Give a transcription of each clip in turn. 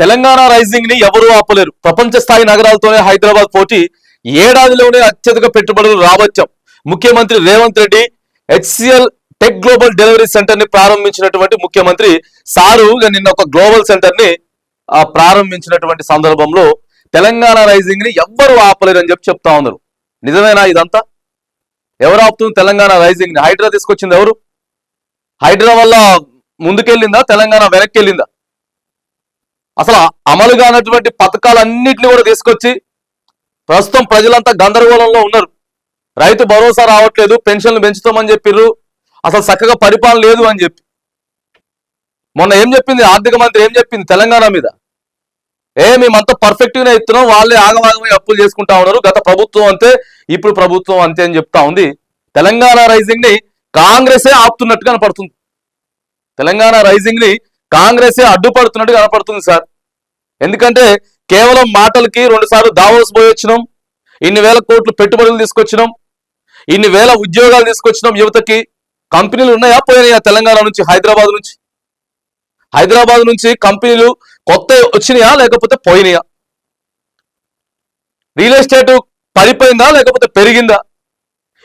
తెలంగాణ రైజింగ్ని ఎవరూ ఆపలేరు. ప్రపంచ స్థాయి నగరాలతోనే హైదరాబాద్ పోటీ ఏడాదిలోనే అత్యధిక పెట్టుబడులు రావచ్చాం ముఖ్యమంత్రి Revanth Reddy HCL tech global delivery సెంటర్ని ప్రారంభించినటువంటి ముఖ్యమంత్రి సారు నిన్న ఒక గ్లోబల్ సెంటర్ని ప్రారంభించినటువంటి సందర్భంలో తెలంగాణ రైజింగ్ని ఎవ్వరు ఆపలేరు అని చెప్పి చెప్తా ఉన్నారు. నిజమేనా ఇదంతా? ఎవరు ఆపుతుంది తెలంగాణ రైజింగ్ని? హైడ్రా తీసుకొచ్చింది ఎవరు? హైడ్రా వల్ల ముందుకెళ్ళిందా? తెలంగాణ వెనక్కి వెళ్ళిందా అసలు అమలు కానటువంటి పథకాలన్నింటినీ కూడా తీసుకొచ్చి ప్రస్తుతం ప్రజలంతా గందరగోళంలో ఉన్నారు. రైతు భరోసా రావట్లేదు పెన్షన్లు పెంచుతామని చెప్పిర్రు. అసలు చక్కగా పరిపాలన లేదు అని చెప్పి. మొన్న ఏం చెప్పింది? ఆర్థిక మంత్రి ఏం చెప్పింది? తెలంగాణ మీద. ఏ మేమంతా పర్ఫెక్ట్గానే ఇస్తున్నాం వాళ్ళే ఆగమాగమై అప్పులు చేసుకుంటా ఉన్నారు. గత ప్రభుత్వం అంతే ఇప్పుడు ప్రభుత్వం అంతే అని చెప్తా ఉంది. తెలంగాణ రైజింగ్ని కాంగ్రెసే ఆపుతున్నట్టు కనపడుతుంది. తెలంగాణ రైజింగ్ని కాంగ్రెసే అడ్డుపడుతున్నట్టు కనపడుతుంది సార్. ఎందుకంటే కేవలం మాటలకి రెండుసార్లు దావోస్ పోయి వచ్చినాం ఇన్ని వేల కోట్లు పెట్టుబడులు తీసుకొచ్చినాం ఇన్ని వేల ఉద్యోగాలు తీసుకొచ్చినాం యువతకి. కంపెనీలు ఉన్నాయా? పోయినాయా తెలంగాణ నుంచి హైదరాబాద్ నుంచి? హైదరాబాద్ నుంచి కంపెనీలు కొత్త వచ్చినాయా? లేకపోతే పోయినాయా? Real estate పడిపోయిందా? లేకపోతే పెరిగిందా?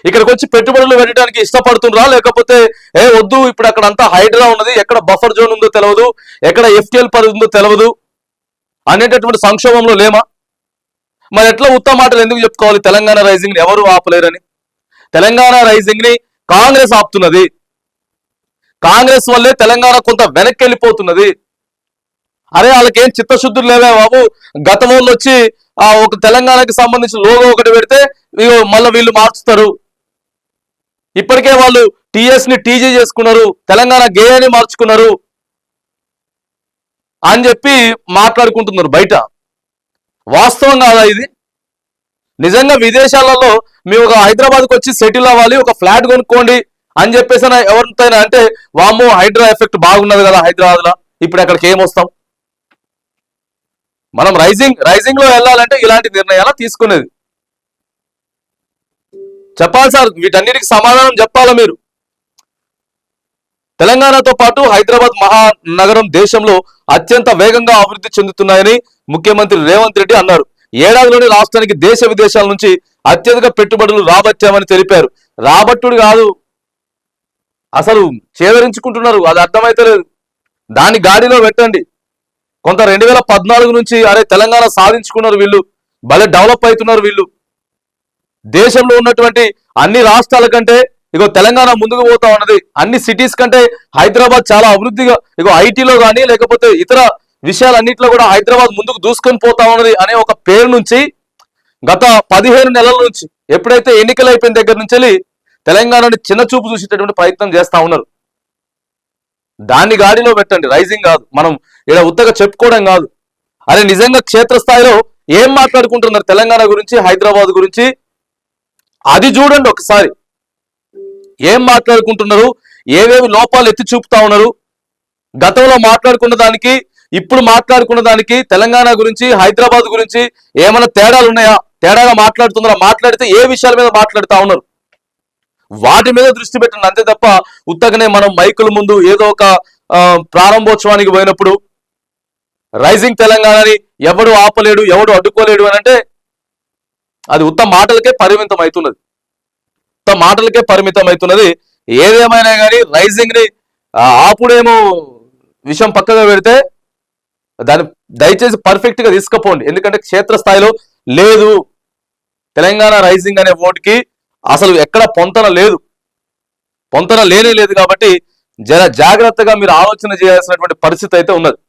ఇక్కడికి వచ్చి పెట్టుబడులు పెట్టడానికి ఇష్టపడుతుండ్రా? లేకపోతే ఏ వద్దు ఇప్పుడు అక్కడ అంతా హైడ్రా ఉన్నది ఎక్కడ బఫర్ జోన్ ఉందో తెలియదు ఎక్కడ ఎఫ్టిఎల్ పడుతుందో ఉందో తెలియదు అనేటటువంటి సంక్షోభంలో లేమా? మరి ఎట్లా ఉత్తమ మాటలు ఎందుకు చెప్పుకోవాలి? తెలంగాణ రైజింగ్ని ఎవరు ఆపలేరని? తెలంగాణ రైజింగ్ని కాంగ్రెస్ ఆపుతున్నది. కాంగ్రెస్ వల్లే తెలంగాణ కొంత వెనక్కి వెళ్ళిపోతున్నది అరే వాళ్ళకేం చిత్తశుద్ధులు లేవే బాబు? గత వాళ్ళు వచ్చి ఆ ఒక తెలంగాణకి సంబంధించిన లోగో ఒకటి పెడితే మళ్ళీ వీళ్ళు మార్చుతారు. ఇప్పటికే వాళ్ళు టీఎస్ని టీజీ చేసుకున్నారు. తెలంగాణ గేయాన్ని మార్చుకున్నారు. అని చెప్పి మాట్లాడుకుంటున్నారు బయట. వాస్తవం కాదా ఇది? నిజంగా విదేశాలలో మేము ఒక హైదరాబాద్కి వచ్చి సెటిల్ అవ్వాలి ఒక ఫ్లాట్ కొనుక్కోండి అని చెప్పేసి ఎవరితోనైనా అంటే వామ్మో హైడ్రా ఎఫెక్ట్ బాగున్నది కదా హైదరాబాద్లో ఇప్పుడు అక్కడికి ఏం వస్తాం? మనం రైజింగ్ రైజింగ్లో వెళ్ళాలంటే ఇలాంటి నిర్ణయాలు తీసుకునేది. చెప్పాలి సార్ వీటన్నిటికి సమాధానం చెప్పాలా మీరు? తెలంగాణతో పాటు హైదరాబాద్ మహానగరం దేశంలో అత్యంత వేగంగా అభివృద్ధి చెందుతున్నాయని ముఖ్యమంత్రి రేవంత్ రెడ్డి అన్నారు. ఏడాదిలోని రాష్ట్రానికి దేశ విదేశాల నుంచి అత్యధిక పెట్టుబడులు రాబట్టామని తెలిపారు. రాబట్టుడు కాదు అసలు చేదరించుకుంటున్నారు అది అర్థమైతే లేదు దాని గాడిలో పెట్టండి. కొంత రెండు వేల పద్నాలుగు నుంచి అరే తెలంగాణ సాధించుకున్నారు వీళ్ళు. భలే డెవలప్ అవుతున్నారు వీళ్ళు. దేశంలో ఉన్నటువంటి అన్ని రాష్ట్రాల కంటే ఇగో తెలంగాణ ముందుకు పోతా ఉన్నది. అన్ని సిటీస్ కంటే హైదరాబాద్ చాలా అభివృద్ధిగా ఇగో ఐటీలో కానీ లేకపోతే ఇతర విషయాలన్నింటిలో కూడా హైదరాబాద్ ముందుకు దూసుకొని పోతా ఉన్నది అనే ఒక పేరు నుంచి గత పదిహేను నెలల నుంచి ఎప్పుడైతే ఎన్నికలు అయిపోయిన దగ్గర నుంచి వెళ్ళి తెలంగాణని చిన్న చూపు చూసేటటువంటి ప్రయత్నం చేస్తా ఉన్నారు. దాన్ని గాడిలో పెట్టండి. రైజింగ్ కాదు. మనం ఇలా ఉత్తగా చెప్పుకోవడం కాదు. అరే నిజంగా క్షేత్రస్థాయిలో ఏం మాట్లాడుకుంటున్నారు తెలంగాణ గురించి హైదరాబాద్ గురించి? అది చూడండి ఒకసారి. ఏం మాట్లాడుకుంటున్నారు? ఏవేవి లోపాలు ఎత్తి చూపుతా ఉన్నారు? గతంలో మాట్లాడుకున్న దానికి ఇప్పుడు మాట్లాడుకున్న దానికి తెలంగాణ గురించి హైదరాబాద్ గురించి ఏమైనా తేడాలు ఉన్నాయా? తేడాగా మాట్లాడుతున్నారా? మాట్లాడితే ఏ విషయాల మీద మాట్లాడుతూ ఉన్నారు? వాటి మీద దృష్టి పెట్టండి. అంతే తప్ప ఉత్తగనే మనం మైకుల ముందు ఏదో ఒక ప్రారంభోత్సవానికి పోయినప్పుడు రైజింగ్ తెలంగాణని ఎవడు ఆపలేడు ఎవడు అడ్డుకోలేడు అని అంటే అది ఉత్త మాటలకే పరిమితం అవుతున్నది. మొత్తం మాటలకే పరిమితం అవుతున్నది ఏదేమైనా కానీ రైజింగ్ని ఆపుడేమో విషయం పక్కగా పెడితే దాన్ని దయచేసి పర్ఫెక్ట్గా తీసుకుపోండి. ఎందుకంటే క్షేత్రస్థాయిలో లేదు. తెలంగాణ రైజింగ్ అనే ఓటుకి అసలు ఎక్కడ పొంతన లేదు. పొంతన లేనే లేదు కాబట్టి జర జాగ్రత్తగా మీరు ఆలోచన చేయాల్సినటువంటి పరిస్థితి అయితే ఉన్నది.